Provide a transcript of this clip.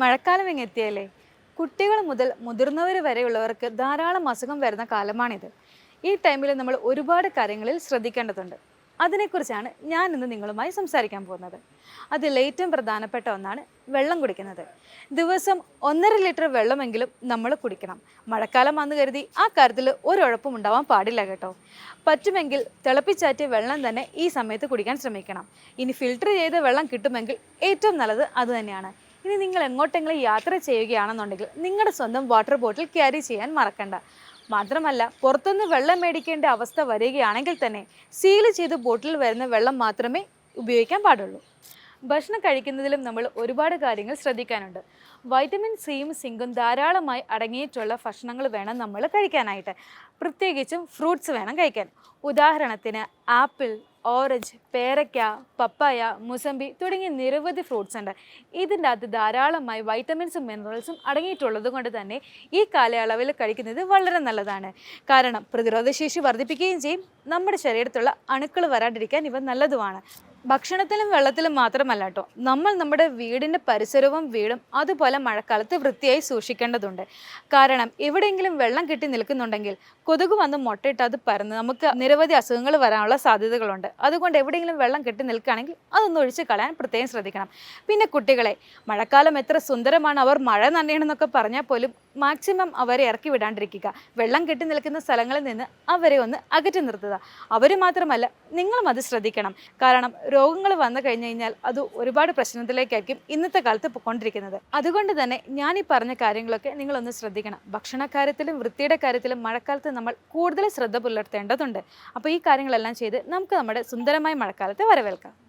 മഴക്കാലം ഇങ്ങെത്തിയല്ലേ കുട്ടികൾ മുതൽ മുതിർന്നവർ വരെയുള്ളവർക്ക് ധാരാളം അസുഖം വരുന്ന കാലമാണിത്. ഈ ടൈമിൽ നമ്മൾ ഒരുപാട് കാര്യങ്ങളിൽ ശ്രദ്ധിക്കേണ്ടതുണ്ട്. അതിനെക്കുറിച്ചാണ് ഞാൻ ഇന്ന് നിങ്ങളുമായി സംസാരിക്കാൻ പോകുന്നത്. അതിൽ ഏറ്റവും പ്രധാനപ്പെട്ട ഒന്നാണ് വെള്ളം കുടിക്കുന്നത്. ദിവസം ഒന്നര ലിറ്റർ വെള്ളമെങ്കിലും നമ്മൾ കുടിക്കണം. മഴക്കാലം വന്നു കരുതി ആ കാര്യത്തിൽ ഒരുഴപ്പും ഉണ്ടാവാൻ പാടില്ല കേട്ടോ. പറ്റുമെങ്കിൽ തിളപ്പിച്ചാറ്റിയ വെള്ളം തന്നെ ഈ സമയത്ത് കുടിക്കാൻ ശ്രമിക്കണം. ഇനി ഫിൽട്ടർ ചെയ്ത വെള്ളം കിട്ടുമെങ്കിൽ ഏറ്റവും നല്ലത് അത് തന്നെയാണ്. ഇനി നിങ്ങൾ എങ്ങോട്ടെങ്കിലും യാത്ര ചെയ്യുകയാണെന്നുണ്ടെങ്കിൽ നിങ്ങളുടെ സ്വന്തം വാട്ടർ ബോട്ടിൽ ക്യാരി ചെയ്യാൻ മറക്കണ്ട. മാത്രമല്ല പുറത്തുനിന്ന് വെള്ളം മേടിക്കേണ്ട അവസ്ഥ വരികയാണെങ്കിൽ തന്നെ സീൽ ചെയ്ത് ബോട്ടിൽ വരുന്ന വെള്ളം മാത്രമേ ഉപയോഗിക്കാൻ പാടുള്ളൂ. ഭക്ഷണം കഴിക്കുന്നതിലും നമ്മൾ ഒരുപാട് കാര്യങ്ങൾ ശ്രദ്ധിക്കാനുണ്ട്. വൈറ്റമിൻ സിയും സിങ്കും ധാരാളമായി അടങ്ങിയിട്ടുള്ള ഭക്ഷണങ്ങൾ വേണം നമ്മൾ കഴിക്കാനായിട്ട്. പ്രത്യേകിച്ചും ഫ്രൂട്ട്സ് വേണം കഴിക്കാൻ. ഉദാഹരണത്തിന് ആപ്പിൾ ഓറഞ്ച് പേരയ്ക്ക പപ്പായ മുസമ്പി തുടങ്ങിയ നിരവധി ഫ്രൂട്ട്സ് ഉണ്ട്. ഇതിന്റെ അകത്ത് ധാരാളമായി വൈറ്റമിൻസും മിനറൽസും അടങ്ങിയിട്ടുള്ളത് കൊണ്ട് തന്നെ ഈ കാലയളവിൽ കഴിക്കുന്നത് വളരെ നല്ലതാണ്. കാരണം പ്രതിരോധശേഷി വർദ്ധിപ്പിക്കുകയും ചെയ്യും. നമ്മുടെ ശരീരത്തുള്ള അണുക്കൾ വരാണ്ടിരിക്കാൻ ഇവ നല്ലതുമാണ്. ഭക്ഷണത്തിലും വെള്ളത്തിലും മാത്രമല്ല കേട്ടോ നമ്മൾ നമ്മുടെ വീടിന്റെ പരിസരവും വീടും അതുപോലെ മഴക്കാലത്ത് വൃത്തിയായി സൂക്ഷിക്കേണ്ടതുണ്ട്. കാരണം എവിടെയെങ്കിലും വെള്ളം കെട്ടി നിൽക്കുന്നുണ്ടെങ്കിൽ കൊതുക് വന്ന് മുട്ടയിട്ട് അത് പരന്ന് നമുക്ക് നിരവധി അസുഖങ്ങൾ വരാനുള്ള സാധ്യതകളുണ്ട്. അതുകൊണ്ട് എവിടെയെങ്കിലും വെള്ളം കെട്ടി നിൽക്കുകയാണെങ്കിൽ അതൊന്നും ഒഴിച്ച് കളയാൻ പ്രത്യേകം ശ്രദ്ധിക്കണം. പിന്നെ കുട്ടികളെ മഴക്കാലം എത്ര സുന്ദരമാണ്. അവർ മഴ നനയണമെന്നൊക്കെ പറഞ്ഞാൽ പോലും മാക്സിമം അവരെ ഇറക്കി വിടാണ്ടിരിക്കുക. വെള്ളം കെട്ടി നിൽക്കുന്ന സ്ഥലങ്ങളിൽ നിന്ന് അവരെ ഒന്ന് അകറ്റി നിർത്തുക. അവർ മാത്രമല്ല നിങ്ങളും അത് ശ്രദ്ധിക്കണം. കാരണം രോഗങ്ങൾ വന്നു കഴിഞ്ഞു കഴിഞ്ഞാൽ അത് ഒരുപാട് പ്രശ്നത്തിലേക്കായിരിക്കും ഇന്നത്തെ കാലത്ത് പോയിക്കൊണ്ടിരിക്കുന്നത്. അതുകൊണ്ട് തന്നെ ഞാൻ ഈ പറഞ്ഞ കാര്യങ്ങളൊക്കെ നിങ്ങളൊന്ന് ശ്രദ്ധിക്കണം. ഭക്ഷണ കാര്യത്തിലും വൃത്തിയുടെ കാര്യത്തിലും മഴക്കാലത്ത് നമ്മൾ കൂടുതൽ ശ്രദ്ധ പുലർത്തേണ്ടതുണ്ട്. അപ്പോൾ ഈ കാര്യങ്ങളെല്ലാം ചെയ്ത് നമുക്ക് നമ്മുടെ സുന്ദരമായ മഴക്കാലത്തെ വരവേൽക്കാം.